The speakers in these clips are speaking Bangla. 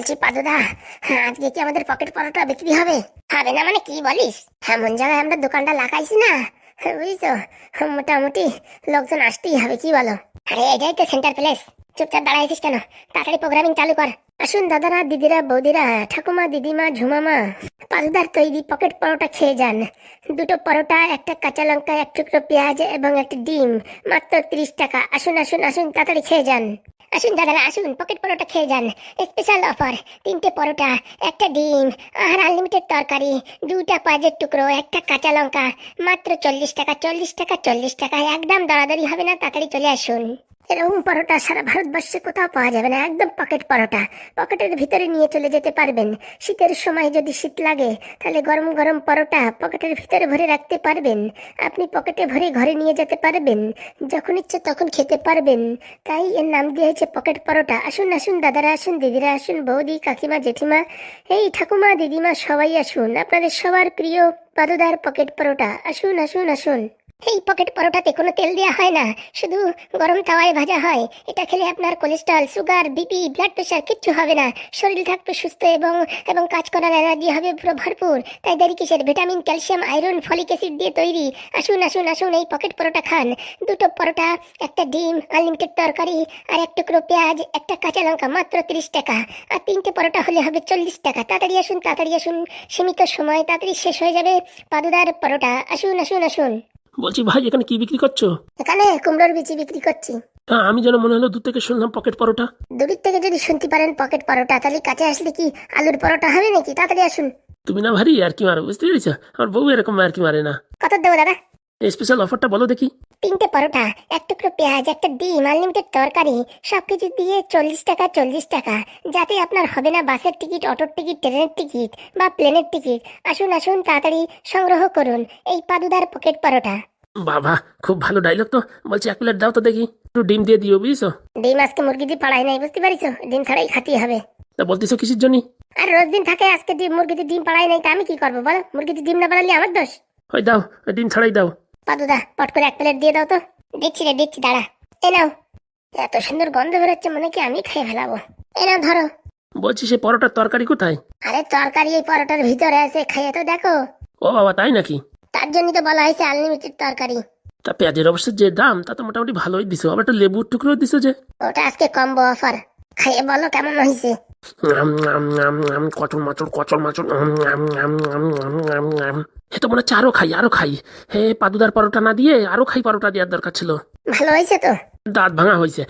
বলছি, পাদুদা, আজকে কি আমাদের পকেট পরোটা বিক্রি হবে? হবে না মানে কি বলিস? এমন জায়গায় আমরা দোকানটা লাগাইছি না। বুঝছ? মোটামুটি লোকজন আসতেই হবে, কি বলো? আরে, এটাই তো সেন্টার প্লেস চুপচাপ দাঁড়াইছিস কেন? তাড়াতাড়ি প্রোগ্রামিং চালু কর। আসুন দাদারা, দিদিরা, বৌদিরা, ঠাকুমা, দিদিমা, ঝুমামা পাদুদার তৈরি পকেট পরোটা খেয়ে যান। দুটো পরোটা, একটা কাঁচা লঙ্কা, এক টুকরো পেঁয়াজ এবং একটা ডিম, মাত্র তিরিশ টাকা। আসুন আসুন আসুন, তাড়াতাড়ি খেয়ে যান। আসুন দাদারা, আসুন পকেট পরোটা খেয়ে যান। স্পেশাল অফার তিনটে পরোটা, একটা ডিম, আর আনলিমিটেড তরকারি দুটা পেঁয়াজের টুকরো, একটা কাঁচা লঙ্কা, মাত্র চল্লিশ টাকা চল্লিশ টাকা চল্লিশ টাকা একদম দরাদরি হবে না, তাড়াতাড়ি চলে আসুন। এরকম পরোটা সারা ভারতবর্ষে কোথাও পাওয়া যাবে না, একদম পকেট পরোটা। পকেটের ভিতরে নিয়ে চলে যেতে পারবেন। শীতের সময় যদি শীত লাগে, তাহলে গরম গরম পরোটা পকেটের ভিতরে ভরে রাখতে পারবেন। আপনি পকেটে ভরে ঘরে নিয়ে যেতে পারবেন, যখন ইচ্ছে তখন খেতে পারবেন। তাই এর নাম দিয়েছে পকেট পরোটা। আসুন আসুন, দাদারা আসুন, দিদিরা আসুন, বৌদি, কাকিমা, জেঠিমা, এই ঠাকুমা, দিদিমা, সবাই আসুন। আপনাদের সবার প্রিয় পাদুদার পকেট পরোটা। আসুন আসুন আসুন। এই পকেট পরোটাতে কোনো তেল দেওয়া হয় না, শুধু গরম তাওয়ায় ভাজা হয়। এটা খেলে আপনার cholesterol sugar BP blood pressure কিচ্ছু হবে না। শরীর থাকবে সুস্থ এবং এবং কাজ করার এনার্জি হবে পুরো ভরপুর। তাই দেরি কিসের? Vitamin calcium iron folic acid দিয়ে তৈরি। আসুন আসুন আসুন এই পকেট পরোটা খান। দুটো পরোটা, একটা ডিম আনলিমিটেড তরকারি আর এক টুকরো পেঁয়াজ, একটা কাঁচা লঙ্কা মাত্র তিরিশ টাকা। আর তিনটে পরোটা হলে হবে চল্লিশ টাকা। তাড়াতাড়ি আসুন তাড়াতাড়ি আসুন। সীমিত সময়, তাড়াতাড়ি শেষ হয়ে যাবে পাদুদার পরোটা। আসুন আসুন আসুন। বলছি ভাই এখানে কি বিক্রি করছ? এখানে কুমড়োর বিচি বিক্রি করছি। হ্যাঁ আমি যেন মনে হলো দূর থেকে শুনলাম পকেট পরোটা। দূরের থেকে যদি শুনতে পারেন পকেট পরোটা তাহলে কাছে আসলে কি আলুর পরোটা হবে নাকি? তাড়াতাড়ি আসুন। তুমি না ভারী আর কি মারো বুঝতে পেরেছ? আমার বউ এরকম আর কি মারে না। কত দেবো দাদা? স্পেশাল অফারটা বলো দেখি। তিনটে পরোটা এক টুকরো পেঁয়াজ একটা ডিম আনলিমিটেড তরকারি সবকিছু দিয়ে চল্লিশ টাকা চল্লিশ টাকা। যাতে আপনার হবে না বাসের টিকিট অটোর টিকিট ট্রেনের টিকিট বা প্লেনের টিকিট। আসুন আসুন তাড়াতাড়ি সংগ্রহ করুন এই পাদুদার পকেট পরোটা। বাবা খুব ভালো ডায়লগ তো। বলছি এক প্লেট দাও তো দেখি। একটু ডিম দিয়ে দিও বুঝছ? ডিম আজকে মুরগি দিয়ে পাড়াই নাই বুঝতে পারিস ডিম ছাড়াই খাতি হবে। তা বলতেছো কিসের জন্য? আর রোজ দিন থাকে আজকে ডিম মুরগিতে ডিম পাড়াই নাই তা আমি কি করব বলো? মুরগিতে ডিম না পাড়ালে আমার দোষ? ওই দাও ডিম ছাড়াই দাও। পাদুদা পট করে এক প্লেট দিয়ে দাও তো। দিচ্ছি রে দিচ্ছি দাঁড়া। এ নাও। এত সুন্দর গন্ধ বেরোচ্ছে মনে কি আমি খেয়ে ফেলাবো। এ নাও ধরো। বলছি সে পরোটার তরকারি কোথায়? আরে তরকারি এই পরোটার ভিতরে আছে খেয়ে তো দেখো। ও বাবা তাই নাকি? তার জন্য তো বলা হয়েছে আনলিমিটেড তরকারি। তা পেঁয়াজের অবশ্য যে দাম তা তো মোটামুটি ভালোই দিছো। আবার একটা লেবুর টুকরো দিছো যে। ওটা আজকে কম্বো অফার খাইয়ে বলো কেমন হয়েছে। কচল মাচল কচল মাচল। হে তো মনে হচ্ছে আরও খাই আরও খাই। হে পাদুদার পরোটা না দিয়ে আরও খাই পরোটা দেওয়ার দরকার ছিল। ভালো হয়েছে তো? দাঁত ভাঙা হয়েছে।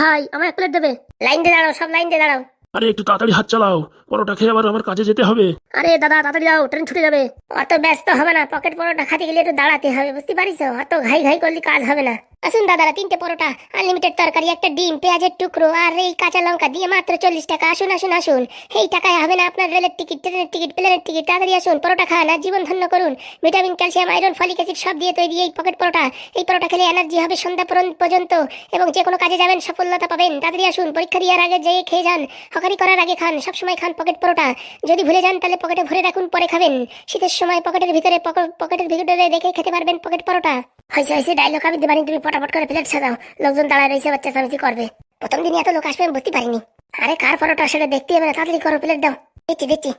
ভাই আমার এক প্লেট দেবে? লাইন দিয়ে দাঁড়াও সব লাইন দিয়ে দাঁড়াও। আরে একটু তাড়াতাড়ি হাত চালাও। পরোটা খেয়ে আবার আমার কাজে যেতে হবে। আরে দাদা তাড়াতাড়ি যাও ট্রেন ছুটে যাবে। অত ব্যস্ত হবে না পকেট পরোটা খাতে গেলে একটু দাঁড়াতে হবে বুঝতে পারিস? অত ঘাই ঘাই করলে কাজ হবে না। আসুন দাদারা, তিনটে পরোটা আনলিমিটেড তরকারি, একটা ডিম, পেঁয়াজের টুকরো, আর এই কাঁচা লঙ্কা দিয়ে মাত্র চল্লিশ টাকা। আসুন আসুন আসুন। এই টাকায় হবে না আপনার রেলের টিকিট, ট্রেনের টিকিট, প্লেনের টিকিট। তাড়াতাড়ি আসুন, পরোটা খান আর জীবন ধন্য করুন। Vitamin, calcium, iron, folic acid সব দিয়ে তৈরি এই পকেট পরোটা। এই পরোটা খেলে এনার্জি হবে সন্ধ্যা পর্যন্ত- এবং যে কোনো কাজে যাবেন, সফলতা পাবেন। তাড়াতাড়ি আসুন, পরীক্ষা দেওয়ার আগে যেয়ে খেয়ে যান, হকারি করার আগে খান, সবসময় খান পকেট পরোটা। যদি ভুলে যান, তাহলে পকেটে ভরে রাখুন, পরে খাবেন। শীতের সময় পকেটের ভিতরে পকেটের ভিতরে রেখে খেতে পারবেন পকেট পরোটা। হয়েছে হয়েছে ডায়লগ আমি দেবানি, তুমি ফটাফট করে প্লেট সাজাও। লোকজন দাঁড়ায় রয়েছে, বাচ্চা চামিচি করবে। প্রথম দিন এত লোক আসবে আমি বুঝতে পারিনি। আরে, কার ফটোটা সেটা দেখতে হবে তাড়াতাড়ি করো, প্লেট দাও। দিচ্ছি দিচ্ছি।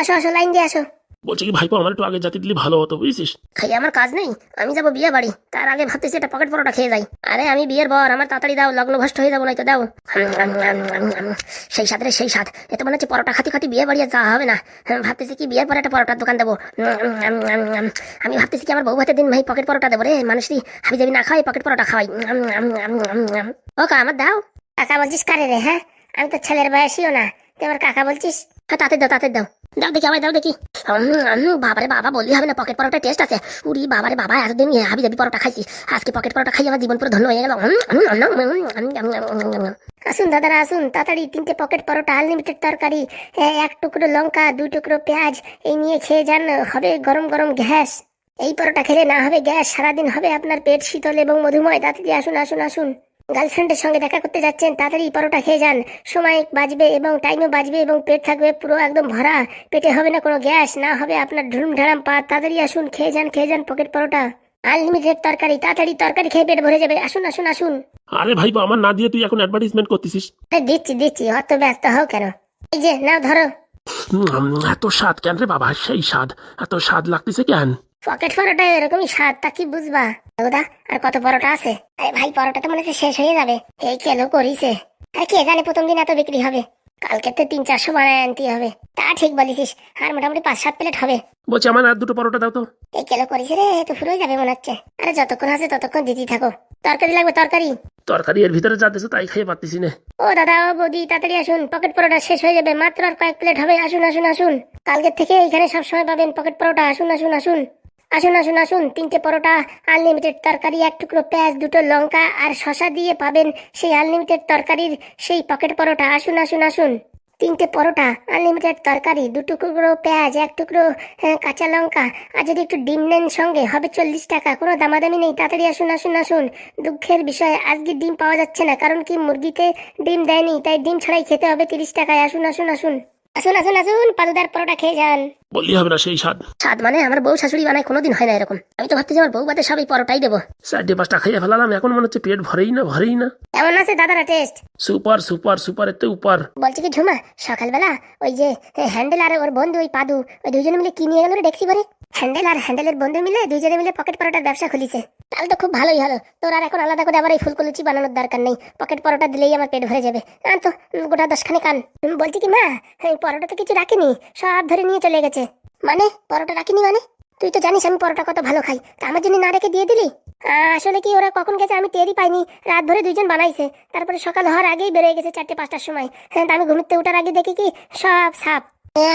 আসো আসো, লাইন দিয়ে আসো। বলছি কি ভাইপো আমার একটু আগে জাতি দিলে ভালো হতো বুঝছিস? খাই আমার কাজ নেই। আমি যাব বিয়ে বাড়ি। তার আগে ভাবতেছি একটা পকেট পরোটা খেয়ে যাই। আরে আমি বিয়ের বর আমার তাড়াতাড়ি দাও লগ্ন ভষ্ট হয়ে যাব নয়তো দাও। সেই সাথে রে, সেই সাথ। এত মনে হচ্ছে পরোটা খাতি খাতি বিয়ে বাড়ি যাওয়া হবে না। হ্যাঁ, ভাবতেছি কি বিয়ের পরে একটা পরোটার দোকান দেবো। আমি ভাবতেছি কি আমার বউ হাতে দিন ভাই পকেট পরোটা দেবো রে। মানুষই হাবি যাবি না খাওয়াই পকেট পরোটা খাওয়াই হাম, হাম, হাম, হাম, হাম। ও কা আমার দাও। কাকা বলছিস কারে রে হ্যাঁ? আমি তো ছেলের বয়সীও না। তুই আমার কাকা বলছিস? হ্যাঁ তাতে দাও তাতে দাও। দাও দেখি আমায় দাও দেখি বাবারে বাবা বললি হবে না পকেট পরোটা টেস্ট আছে উড়ি বাবারে বাবা এতদিন হাবি জাবি পরোটা খাইছি আজকে পকেট পরোটা খাই আমার জীবন পুরো ধন্য হয়ে গেল আসুন দাদারা আসুন তাড়াতাড়ি তিনটে পকেট পরোটা আনলিমিটেড তরকারি এক টুকরো লঙ্কা দুই টুকরো পেঁয়াজ এই নিয়ে খেয়ে যান হবে গরম গরম গ্যাস এই পরোটা খেলে না হবে গ্যাস সারাদিন হবে আপনার পেট শীতল এবং মধুময় তাড়াতাড়ি আসুন আসুন আসুন গার্লফ্রেন্ডের সঙ্গে দেখা করতে যাচ্ছেন তাড়াতাড়ি পরোটা খেয়ে যান। সময় বাজবে এবং টাইমও বাজবে এবং পেট থাকবে পুরো একদম ভরা। পেটে হবে না কোনো গ্যাস না হবে আপনার ঢুম ঢাড়াম পা। তাড়াতাড়ি আসুন খেয়ে যান খেয়ে যান পকেট পরোটা। আনলিমিটেড তরকারি তাড়াতাড়ি তরকারি খেয়ে পেট ভরে যাবে। আসুন আসুন আসুন। আরে ভাই আমার না দিয়ে তুই এখন অ্যাডভার্টাইজমেন্ট করতেছিস? দিচ্ছি দিচ্ছি অত ব্যস্ত হও কেন? এই যে নাও ধরো। এত স্বাদ কেন রে বাবা? সেই স্বাদ এত স্বাদ লাগতেছে কেন? পকেট পরোটা এরকমই স্বাদ তা কি বুঝবা? দাদা আর কত পরোটা আছে? আরে ভাই পরোটা তো মনে হচ্ছে শেষ হয়ে যাবে। এই কেন করিছে? আর কে জানে প্রথম দিন এত বিক্রি হবে। কালকে তো তিন চারশো বানায় আনতে হবে। তা ঠিক বলিস আর মোটামুটি পাঁচ সাত প্লেট হবে। বলছি আমার আর দুটো পরোটা দাও তো। এই কেন করিস রে তো ফুরোই যাবে মনে হচ্ছে। আরে যতক্ষণ আছে ততক্ষণ দিতেই থাকো। তরকারি লাগবে তরকারি। তরকারি এর ভিতরে যা দিছে তাই খাইয়ে পারতেছি না। ও দাদা ও বৌদি তাড়াতাড়ি আসুন। পকেট পরোটা শেষ হয়ে যাবে মাত্র আর কয়েক প্লেট হবে। আসুন আসুন আসুন। কালকের থেকে এখানে সবসময় পাবেন পকেট পরোটা। আসুন আসুন আসুন। আসুন আসুন আসুন তিনটে পরোটা আনলিমিটেড তরকারি এক টুকরো পেঁয়াজ দুটো লঙ্কা আর শশা দিয়ে পাবেন সেই আনলিমিটেড তরকারির সেই পকেট পরোটা। আসুন আসুন আসুন তিনটে পরোটা আনলিমিটেড তরকারি দু টুকরো পেঁয়াজ এক টুকরো হ্যাঁ, কাঁচা লঙ্কা আর যদি একটু ডিম নেন সঙ্গে হবে চল্লিশ টাকা কোনো দামাদামি নেই তাড়াতাড়ি আসুন আসুন আসুন। দুঃখের বিষয়ে আজকে ডিম পাওয়া যাচ্ছে না কারণ কি মুরগিতে ডিম দেয়নি তাই ডিম ছাড়াই খেতে হবে তিরিশ টাকায়। আসুন আসুন আসুন। আসুন আসুন আসুন পালুদার পরোটা খেয়ে যান। বললি হবে না সেই স্বাদ। স্বাদ মানে আমার বউ শাশুড়ি বানায় কোনোদিন হয় না এরকম। আমি তো ভাবতেছি আমার বউ বাদে সবাই পরোটাই দেবো। চারটে পাঁচটা খাইয়ে ফেলালাম এখন মনে হচ্ছে পেট ভরেই না ভরেই না। কেমন আছে দাদারা টেস্ট সুপার সুপার সুপার এতে উপর। বলছি কি ঝুমা সকালবেলা ওই যে হ্যান্ডেল আর ওর বন্ধু ওই পাদু ওই দুজনে মিলে কি নিয়ে গেল রে দেখছি পরে হ্যান্ডেল আর হ্যান্ডেলের বন্ধু মিলে দুজনে মিলে পকেট পরোটার ব্যবসা খুলিছে। তাহলে তো খুব ভালোই হলো। তোর আর এখন আলাদা করে আবার এই ফুলকো লুচি বানানোর দরকার নেই। পকেট পরোটা দিলেই আমার পেট ভরে যাবে। আর তো গোটা দশখানে কান বলছি কি মা? এই পরোটা তো কিছু রাখিনি। সব ধরে নিয়ে চলে গেছে। মানে পরোটা রাখিনি মানে? তুই তো জানিস আমি পরোটা কত ভালো খাই। তা আমার জন্য না রেখে দিয়ে দিলি? আসলে কি ওরা কখন গেছে আমি টেরই পাইনি। রাত ধরে দুইজন বানাইছে। তারপরে সকাল হওয়ার আগেই বেরিয়ে গেছে চারটে পাঁচটার সময়। হ্যাঁ আমি ঘুমতে ওঠার আগে দেখি কি? সব সাপ।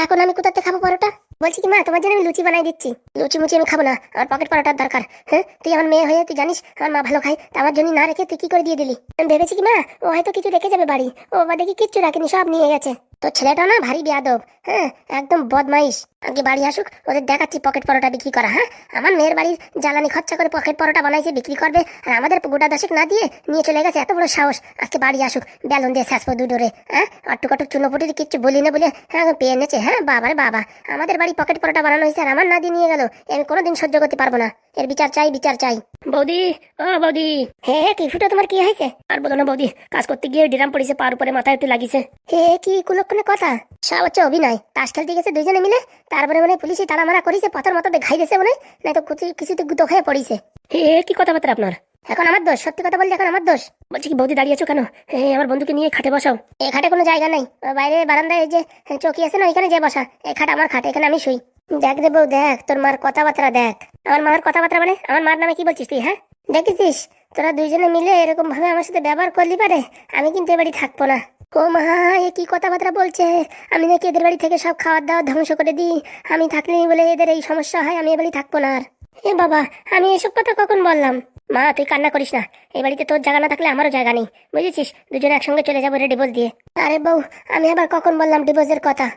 এখন আমি কোথাতে খাব পরোটা? বলছি কি মা, তোমার জন্য আমি লুচি বানাই দিচ্ছি। লুচি মুচি আমি খাব না, আমার পকেট পরাটার দরকার। হ্যাঁ তুই আমার মেয়ে হয়ে, তুই জানিস, আমার মা ভালো খায়, তা আমার জন্য না রেখে তুই কি করে দিয়ে দিলি? আমি ভেবেছি কি মা, ও হয়তো কিছু রেখে যাবে বাড়ি, ও বা দেখি কিচ্ছু রাখেনি, সব নিয়ে গেছে। তোর ছেলেটা না ভারী বেয়াদব হ্যাঁ? একদম বদমাইশ। আগে বাড়ি আসুক, ওদের দেখাচ্ছি পকেট পরোটা বিক্রি করা হ্যাঁ? আমার মেয়ের বাড়ির জ্বালানি খরচা করে পকেট পরোটা বানাইছে, বিক্রি করবে, আর আমাদের গোটা দশেক না দিয়ে নিয়ে চলে গেছে, এত বড় সাহস। আজকে বাড়ি আসুক, বেলুন দিয়ে শেষ দু ডোরে হ্যাঁ? আটটু কাটুক চুনোপুটির কিচ্ছু বলি না বলে হ্যাঁ পেয়ে এনেছে হ্যাঁ? বাবারে বাবা, আমাদের বাড়ি পকেট পরোটা বানানো হয়েছে আর আমার না দিয়ে নিয়ে গেল আমি কোনোদিন সহ্য করতে পারব না। এর বিচার চাই বিচার চাই। বৌদি ও বৌদি। হে কি ফুটো তোমার কি হয়েছে? আর বলো না বৌদি কাজ করতে গিয়ে ডিরাম পড়েছে পার উপরে মাথায় একটু লাগিছে। হে কি কুলক্ষণে কথা? সব হচ্ছে অভিনয়। তাস খেলতে গেছে দুইজনে মিলে তারপরে মানে পুলিশে তারা মারা করেছে পথর মতো ঘাই দিয়েছে মনে হয়, নাই তো কিছু- কিছুতে গুতো খেয়ে পড়িছে। হে কি কথাবার্তা আপনার? এখন আমার দোষ সত্যি কথা বলছি এখন আমার দোষ। বলছি কি বৌদি দাঁড়িয়ে আছো কেন? হে আমার বন্ধুকে নিয়ে খাটে বসাও। এই খাটে কোনো জায়গা নাই। বাইরে বারান্দায় যে চৌকি আছে না ওইখানে যে বসা। এই খাট আমার খাট এখানে আমি শুই। দেখ রে দেখ, তোর মার কথাবার্তা দেখ। আমার মার কথাবার্তা মানে? আমার মার নামে কি বলছিস তুই হ্যাঁ? দেখেছিস তোরা দুইজনে মিলে এরকম ভাবে আমার সাথে ব্যবহার করলি পারে? আমি কিন্তু এ বাড়ি থাকব না। ও মা, এ কি কথাবার্তা বলছে? আমি নাকি এদের বাড়ি থেকে সব খাওয়ার দাওয়ার ধ্বংস করে দিই। আমি থাকলেই বলে এদের এই সমস্যা হয়, আমি এ বাড়ি থাকব না আর। এ বাবা, আমি এসব কথা কখন বললাম? মা, তুই কান্না করিস না। এই বাড়িতে তোর জায়গা না থাকলে আমারও জায়গা নেই। বুঝেছিস? দুজনে একসঙ্গে চলে যাব রে ডিভোর্স দিয়ে। আরে বউ, আমি আবার কখন বললাম ডিভোর্সের কথা?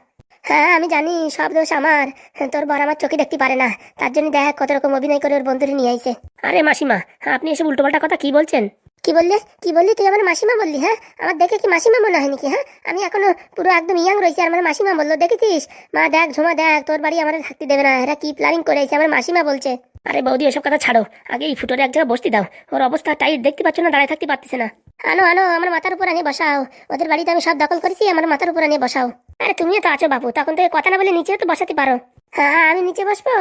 হ্যাঁ আমি জানি সব দোষ আমার। তোর বর আমার চোখে দেখতে পারে না। তার জন্য দেখ কত রকম অভিনয় করে ওর বন্ধুরে নিয়ে আইছে। আরে মাসিমা আপনি এসব উল্টোপাল্টা কথা কি বলছেন? কি বললে? কি বললি? তুই আমার মাসিমা বললি হ্যাঁ? আমার দেখে কি মাসিমা মনে হয় নাকি হ্যাঁ? আমি এখনও পুরো একদম ইয়াং রয়েছি আর আমার মাসিমা বলল দেখেছিস? মা দেখ ঝুমা দেখ তোর বাড়ি আমার থাকতে দেবে না। এরা কি প্ল্যানিং করে করেছে? আমার মাসিমা বলছে। আরে বৌদি এসব কথা ছাড়ো। আগে এই ফুটোরে এক জায়গায় বসতে দাও। ওর অবস্থা টাইট দেখতে পাচ্ছ না দাঁড়ায় থাকতে পারতেছে না। আনো আনো আমার মাথার উপর আনিয়ে বসাও। ওদের বাড়িতে আমি সব দখল করেছি আমার মাথার উপর আনিয়ে বসাও। আরে তুমিও তো আছো বাবু তখন থেকে কথা না বলে নিচেও তো বসাতে পারো। হ্যাঁ হ্যাঁ, আমি নিচে বসবো?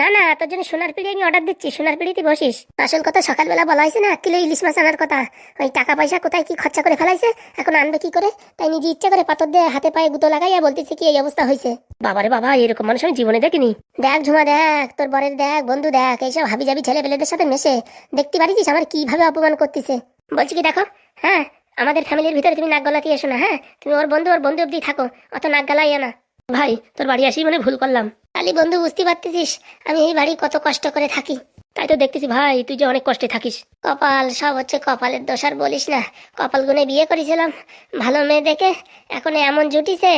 না না তোর জন্য সোনার পিড়ি আমি অর্ডার দিচ্ছি সোনার পিড়িতে বসিস। আসল কথা সকালবেলা বলা হয়েছে না কিলো ইলিশ মাছ আনার কথা। ওই টাকা পয়সা কোথায় কি খরচা করে ফেলাইছে এখন আনবে কি করে? তাই নিজে ইচ্ছা করে পাথর দিয়ে হাতে পায়ে গুতো লাগাইয়া বলতেছে কি এই অবস্থা হয়েছে। বাবারে বাবা এরকম মানুষ আমি জীবনে দেখিনি। দেখ ঝুমা দেখ তোর বরের দেখ বন্ধু দেখ এইসব হাবি জাবি ছেলে পেলেদের সাথে মেশে। দেখতে পারিস আমার কীভাবে অপমান করতেছে। বলছি কি, দেখো হ্যাঁ আমাদের ফ্যামিলির ভিতরে তুমি নাক গলাতে এসো না হ্যাঁ? তুমি ওর বন্ধু ওর বন্ধু অব্দি থাকো, অত নাক গলাইয়া না। ভাই, তোর বাড়ি আসি মানে ভুল করলাম। খালি বন্ধু, বুঝতে পারতেছিস? আমি এই বাড়ি কত কষ্ট করে থাকি। তাই তো দেখতেছি, ভাই, তুই যে অনেক কষ্টে থাকিস। কপাল, সব হচ্ছে কপালের দোষ, আর বলিস না। কপাল গুনে বিয়ে করেছিলাম, ভালো মেয়ে দেখে, এখন এমন জুটিছে,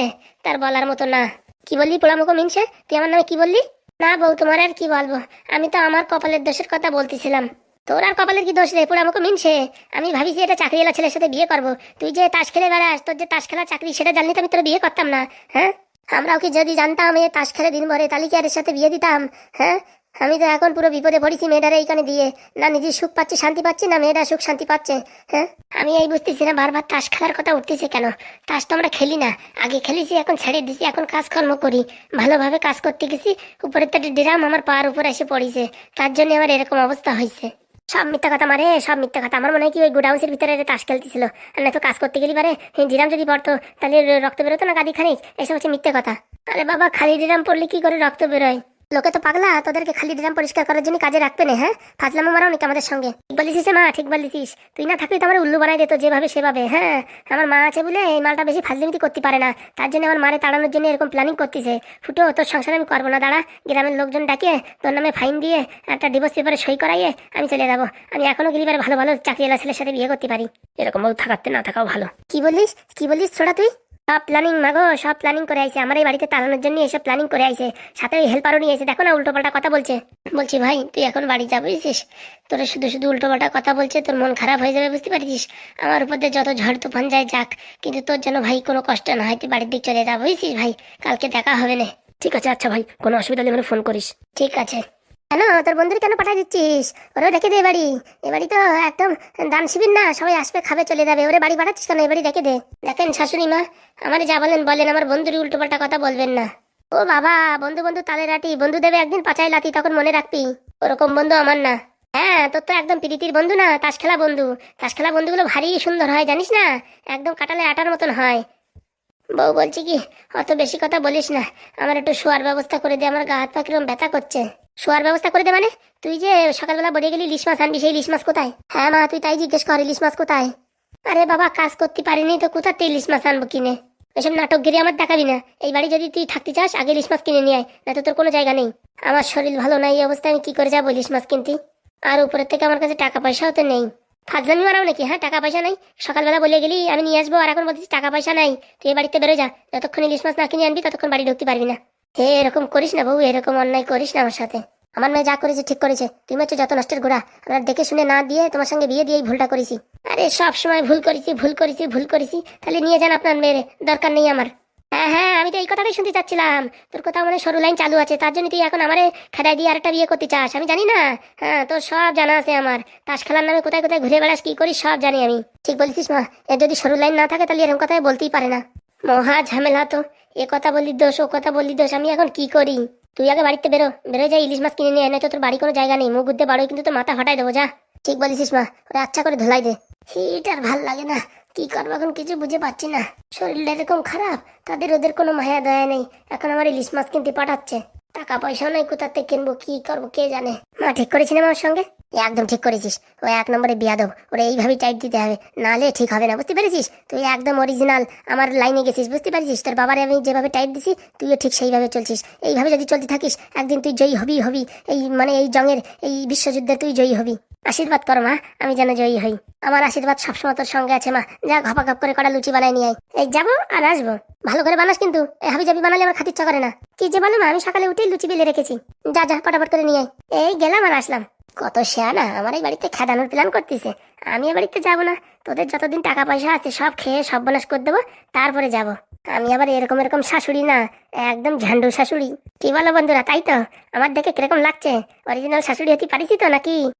তার বলার মতো না। কি বললি, পোড়ামুখো মিনছে তুই আমার নামে কি বললি? না বউ, তোমার আর কি বলব? আমি তো আমার কপালের দোষের কথা বলতেছিলাম। তোর আর কপালের কি দোষ রে? পুরো আমাকে মিনছে। আমি ভাবিছি এটা চাকরিওয়ালা ছেলের সাথে বিয়ে করব। তুই যে তাস খেলে বেড়াস, তোর যে তাস খেলা চাকরি, সেটা জানলে তো আমি তোর বিয়ে করতাম না হ্যাঁ? আমরাও কি যদি জানতাম এ তাস খেলে দিন ভরে, তাহলে কি আর এর সাথে বিয়ে দিতাম হ্যাঁ? আমি তো এখন পুরো বিপদে পড়েছি মেয়েটার এইখানে দিয়ে। না নিজের সুখ পাচ্ছে, শান্তি পাচ্ছে, না মেয়েটা সুখ, শান্তি পাচ্ছে হ্যাঁ? আমি এই বুঝতেছি না, বারবার তাস খেলার কথা উঠতেছে কেন? তাস তো আমরা খেলি না। আগে খেলেছি, এখন ছেড়ে দিছি, এখন কাজকর্ম করি। ভালোভাবে কাজ করতে গেছি উপরে তো ড্রাম আমার পার উপর এসে পড়েছে। তার জন্য আমার এরকম অবস্থা হয়েছে। সব মিথ্যা কথা মারে, সব মিথ্যা কথা। আমার মনে হয় কি ওই গোডাউন্সের ভিতরে তাস খেলতেছিল না তো কাজ করতে গেলি পারে। ডিরাম যদি পড়তো, তাহলে রক্ত বেরোতো না গাদি খানিক এসব হচ্ছে মিথ্যা কথা। আরে বাবা, খালি ডিরাম পড়লে কি করে রক্ত বেরোয়? লোকে তো পাগলা, তোদেরকে খালি ড্রাম পরিষ্কার করার জন্য কাজে রাখবে না হ্যাঁ? ফাজলামো মারাও নাকি আমাদের সঙ্গে? ঠিক বলিস মা, ঠিক বলিস তুই না থাকলে তো আমার উল্লু বানাই দিত যেভাবে সেভাবে হ্যাঁ? আমার মা আছে বলে এই মালটা বেশি ফাজলিমিতি করতে পারে না। তার জন্য আমার মারে তাড়ানোর জন্য এরকম প্ল্যানিং করতেছে। ফুটো, তোর সংসার আমি করব না, দাঁড়া। গ্রামের লোকজন ডাকিয়ে তোর নামে ফাইন দিয়ে একটা ডিভোর্স পেপারে সই করাইয়ে আমি চলে যাব। আমি এখনও গেলিবারে ভালো ভালো চাকরিওয়ালা ছেলের সাথে বিয়ে করতে পারি। এরকম থাকাতে না থাকাও ভালো। কি বলিস? কি বলিস ছোড়া তুই? সব প্ল্যানিং মাগো, সব প্ল্যানিং করে আইছে। আমার এই বাড়িতে তাড়ানোর জন্য এসব প্ল্যানিং করে আইছে। সাথে ওই হেল্পারও নিয়ে এসে দেখো না উল্টো পাল্টা কথা বলছে। বলছি, ভাই, তুই এখন বাড়ি যাব বুঝছিস? তোরা শুধু শুধু উল্টো পাল্টা কথা বলছে, তোর মন খারাপ হয়ে যাবে, বুঝতে পারছিস? আমার উপর দিয়ে যত ঝড় তুফান যায় যাক, কিন্তু তোর যেন ভাই কোনো কষ্ট না হয়, তুই বাড়ির দিক চলে যা, বুঝছিস ভাই? কালকে দেখা হবে না। ঠিক আছে আচ্ছা ভাই, কোনো অসুবিধা নেই ফোন করিস। ঠিক আছে। কেন? তোর বন্ধুর কেন পাঠাই দিচ্ছিস? ওরে রেখে দে বাড়ি। এ বাড়ি তো একদম দান শিবির না, সবাই আসবে, খাবে, চলে যাবে। ওরে বাড়ি পাঠাচ্ছিস কেন? এ বাড়ি রেখে দে। দেখেন শাশুড়ি মা, আমার যা বলেন বলেন, আমার বন্ধুর উল্টো পাল্টা কথা বলবেন না। ও বাবা, বন্ধু বন্ধু, তালে রাটি। বন্ধু দেবে একদিন পাচাই লাতি তখন মনে রাখবি। ওরকম বন্ধু আমার না। হ্যাঁ তোর তো একদম প্রীতির বন্ধু না তাস খেলা বন্ধু। তাস খেলা বন্ধুগুলো ভারী সুন্দর হয়, জানিস না? একদম কাটালে আটার মতন হয়। বউ বলছি কি, অত বেশি কথা বলিস না। আমার একটু শোয়ার ব্যবস্থা করে দে, আমার গা হাত পা কিরম ব্যথা করছে। শোয়ার ব্যবস্থা করে দে মানে। তুই যে সকালবেলা বলে গেলি ইলিশ মাছ আনবি, সেই ইলিশ মাছ কোথায়? হ্যাঁ মা, তুই তাই জিজ্ঞেস কর ইলিশ মাছ কোথায়? আরে বাবা, কাজ করতে পারিনি তো কোথাতে ইলিশ মাছ আনব কিনে? এসব নাটক গিরি আমার দেখাবি না। এই বাড়ি যদি তুই থাকতে চাস, আগে ইলিশ মাছ কিনে নিয়ে আয় না তো তোর কোনো জায়গা নেই। আমার শরীর ভালো নাই এই অবস্থায় আমি কি করে যাব ইলিশ মাছ কিনতে? আর উপরের থেকে আমার কাছে টাকা পয়সাও তো নেই। ফাজলামি মারাও নাকি হ্যাঁ টাকা পয়সা নাই? সকালবেলা বলে গেলি, আমি নিয়ে আসব, আর এখন বলছিস টাকা পয়সা নাই। তুই বাড়িতে বেরো যা, যতক্ষণ ইলিশ মাছ না কিনে আনবি, ততক্ষণ বাড়ি ঢুকতে পারবি না। হে, এরকম করিস না বউ, এরকম অন্যায় করিস না আমার সাথে। আমার মেয়ে যা করেছে ঠিক করেছে। তুমি হচ্ছে যত নষ্টের গোড়া, আমরা দেখে শুনে না দিয়ে তোমার সঙ্গে বিয়ে দিয়েই ভুলটা করেছি। আরে, সব সময় ভুল করেছি ভুল করেছি ভুল করেছি। তাহলে নিয়ে যান আপনার মেয়ের, দরকার নেই আমার। হ্যাঁ হ্যাঁ আমি তো এই কথাটাই শুনতে চাচ্ছিলাম। তোর কোথাও মানে সরু লাইন চালু আছে, তার জন্য তুই এখন আমারে খেদাই দিয়ে আরেকটা বিয়ে করতে চাস। আমি জানি না। হ্যাঁ তোর সব জানা আছে আমার। তাস খেলার নামে কোথায় কোথায় ঘুরে বেড়াস, কি করিস, সব জানি আমি। ঠিক বলছিস মা, এর যদি সরু লাইন না থাকে, তাহলে এরকম কথাই বলতেই পারে না। মহা ঝামেলা তো। এ কথা বললি দোষ, ও কথা বললি দোষ, আমি এখন কি করি? তুই আগে বাড়িতে বেরো বেরো যাই ইলিশ মাছ কিনে নিয়ে তোর বাড়ি কোনো জায়গা নেই। মুখ বুদ্ধে বাড়োই কিন্তু তোর মাথা ফাটাই দেবো, যা। ঠিক বলিস মা, ওরা আচ্ছা করে ধোলাই দে। হিটার ভালো লাগে না। কি করব এখন কিছু বুঝে পাচ্ছি না। শরীরটা এরকম খারাপ, তাদের ওদের কোনো মায়া, দয়া নেই। এখন আমার ইলিশ মাছ কিনতে পাঠাচ্ছে। টাকা পয়সাও নাই কোথাতে কিনবো, কি করব, কে জানে? মা, ঠিক করেছি না আমার সঙ্গে? একদম ঠিক করেছিস। ও এক নম্বরে বিয়া দেবো, ওরা এইভাবেই টাইট দিতে হবে নাহলে ঠিক হবে না, বুঝতে পেরেছিস? তুই একদম অরিজিনাল আমার লাইনে গেছিস, বুঝতে পেরেছিস? তোর বাবারে আমি যেভাবে টাইট দিছি, তুইও ঠিক সেইভাবে চলছিস। এইভাবে যদি চলতে থাকিস, একদিন তুই জয়ী হবি হবি। এই মানে এই জঙের, এই বিশ্বযুদ্ধে তুই জয়ী হবি। আশীর্বাদ কর, মা, আমি যেন জয়ী হই। আমার আশীর্বাদ সবসময় তোর সঙ্গে আছে, মা। যা ঘপা ঘপ করে কটা লুচি বানাই নিয়ে এই যাব আর আসব। ভালো করে বানাস কিন্তু। এই হাবি জাবি বানালে আমার খাতির ইচ্ছা করে না। কি যে বলো, মা, আমি সকালে উঠেই লুচি বেলে রেখেছি। যা যা, পটাপট করে নিয়ে এই গেলাম আর আসলাম। কত শেয়ানা, আমার এই বাড়িতে খেদানোর প্ল্যান করতেছে। আমি এ বাড়িতে যাব না, তোদের যতদিন টাকা পয়সা আছে সব খেয়ে সব বলাস করে দেবো, তারপরে যাব। আমি আবার এরকম এরকম শাশুড়ি না, একদম ঝান্ডু শাশুড়ি। কি বলো বন্ধুরা, তাই তো? আমার দেখে কীরকম লাগছে? অরিজিনাল শাশুড়ি হতে পারিস তো নাকি?